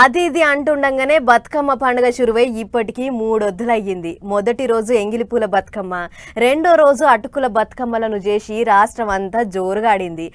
అది ఇది అంటుండగానే బతుకమ్మ పండుగ చురువై ఇప్పటికీ మూడొద్దులయ్యింది. మొదటి రోజు ఎంగిలిపూల బతుకమ్మ రెండో రోజు అటుకుల బతుకమ్మలను చేసి రాష్ట్రం అంతా జోరుగాడింది.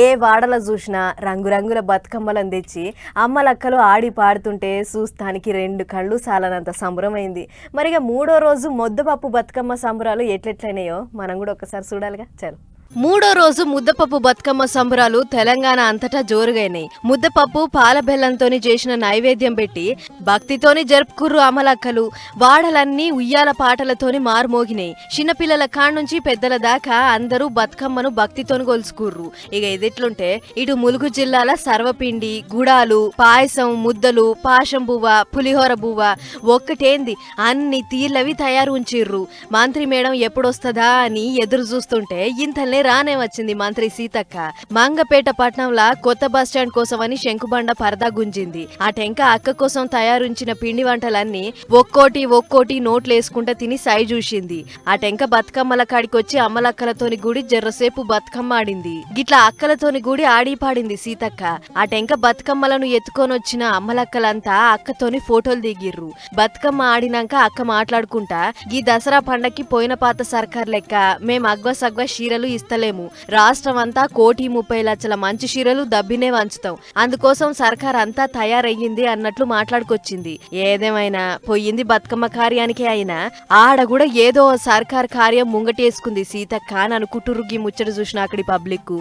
ఏ వాడల చూసినా రంగురంగుల బతుకమ్మలను తెచ్చి అమ్మలక్కలు ఆడి పాడుతుంటే చూస్తానికి రెండు కళ్ళు సాలనంత సంబరమైంది. మరిగా మూడో రోజు మొద్దపప్పు బతుకమ్మ సంబరాలు ఎట్లెట్లయినాయో మనం కూడా ఒకసారి చూడాలిగా. చలో. మూడో రోజు ముద్దపప్పు బతుకమ్మ సంబరాలు తెలంగాణ అంతటా జోరుగైనాయి. ముద్దపప్పు పాల బెల్లంతోని చేసిన నైవేద్యం పెట్టి భక్తితోని జరుపుకుర్రు అమలక్కలు. వాడలన్నీ ఉయ్యాల పాటలతోని మారుమోగినాయి. చిన్నపిల్లల కాడ్నుంచి పెద్దల దాకా అందరూ బతుకమ్మను భక్తితోని కొలుసుకుర్రు ఇక ఇదిట్లుంటే ఇటు ములుగు జిల్లాల సర్వపిండి గుడాలు పాయసం ముద్దలు పాశం బువ్వ పులిహోర బువ్వ ఒక్కటేంది? అన్ని తీర్లవి తయారు ఉంచిర్రు మంత్రి మేడం ఎప్పుడొస్తదా అని ఎదురు చూస్తుంటే ఇంతల్నే రానే వచ్చింది మంత్రి సీతక్క. మంగపేట పట్నంలా కొత్త బస్టాండ్ కోసమని శంకుబండ పరదా గుంజింది. ఆ టెంక అక్క కోసం తయారుంచిన పిండి వంటలన్నీ ఒక్కోటి ఒక్కోటి నోట్లేసుకుంటా తిని సై చూసింది. ఆ టెంక బతుకమ్మల కాడికొచ్చి అమ్మలక్కలతోని గుడి జర్రసేపు బతుకమ్మ ఆడింది గిట్లా అక్కలతోని గుడి ఆడి పాడింది సీతక్క. ఆ టెంక బతుకమ్మలను ఎత్తుకొని వచ్చిన అమ్మలక్కలంతా అక్కతోని ఫోటోలు దిగిర్రు. బతుకమ్మ ఆడినాక అక్క మాట్లాడుకుంటా ఈ దసరా పండక్కి పోయిన పాత సర్కార్ లెక్క మేం అగ్వ సగ్వ చీరలు చేస్తలేము. రాష్ట్రం అంతా కోటి ముప్పై లక్షల మంచి చీరలు దబ్బినే వంచుతాం. అందుకోసం సర్కార్ అంతా తయారయ్యింది అన్నట్లు మాట్లాడుకొచ్చింది. ఏదేమైనా పోయింది బతుకమ్మ కార్యానికే అయినా ఆడ కూడా ఏదో సర్కార్ కార్యం ముంగటేసుకుంది సీతక్క అని అనుకుంటుర్రు ముచ్చట చూసిన అక్కడి పబ్లిక్